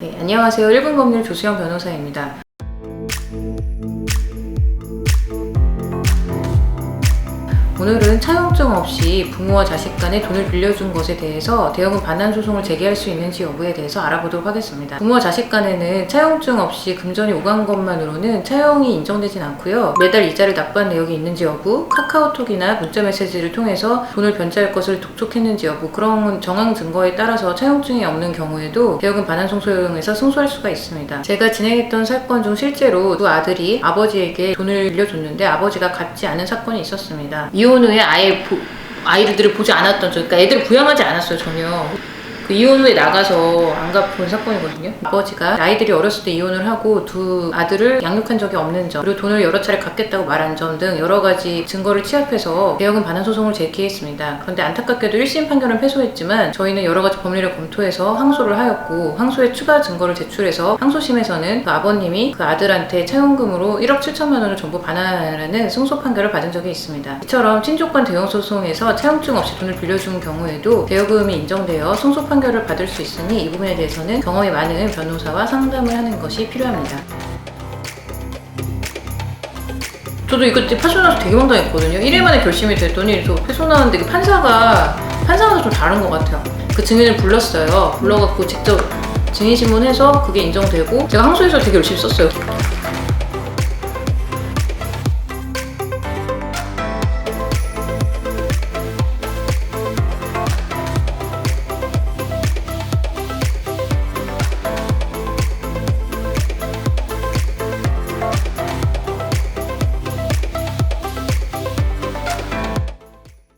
네, 안녕하세요. 1분 법률 조수영 변호사입니다. 오늘은 차용증 없이 부모와 자식 간에 돈을 빌려준 것에 대해서 대형은 반환 소송을 제기할 수 있는지 여부에 대해서 알아보도록 하겠습니다. 부모와 자식 간에는 차용증 없이 금전이 오간 것만으로는 차용이 인정되진 않고요. 매달 이자를 납부한 내역이 있는지 여부, 카카오톡이나 문자 메시지를 통해서 돈을 변제할 것을 독촉했는지 여부 그런 정황 증거에 따라서 차용증이 없는 경우에도 대형은 반환 소송에서 승소할 수가 있습니다. 제가 진행했던 사건 중 실제로 두 아들이 아버지에게 돈을 빌려줬는데 아버지가 갚지 않은 사건이 있었습니다. 이혼 후에 아예 보- 아이들을 보지 않았던 저, 그러니까 애들을 부양하지 않았어요 전혀. 그 이혼 후에 나가서 안 갚은 사건이거든요. 아버지가 아이들이 어렸을 때 이혼을 하고 두 아들을 양육한 적이 없는 점, 그리고 돈을 여러 차례 갚겠다고 말한 점 등 여러 가지 증거를 취합해서 대형은 반환 소송을 제기했습니다. 그런데 안타깝게도 1심 판결은 패소했지만 저희는 여러 가지 법리를 검토해서 항소를 하였고 항소에 추가 증거를 제출해서 항소심에서는 그 아버님이 그 아들한테 차용금으로 1억 7천만 원을 전부 반환하라는 승소 판결을 받은 적이 있습니다. 이처럼 친족간 대형 소송에서 차용증 없이 돈을 빌려준 경우에도 대여금이 인정되어 승소 판결 을 받을 수 있으니 이 부분에 대해서는 경험이 많은 변호사와 상담을 하는 것이 필요합니다. 저도 이거 때 파소 나서 되게 황당했거든요. 1일 만에 결심이 됐더니 저그 판사가 판사가 좀 다른 것 같아요. 그 증인을 불렀어요. 불러갖고 직접 증인 신문해서 그게 인정되고 제가 항소해서 되게 열심히 썼어요.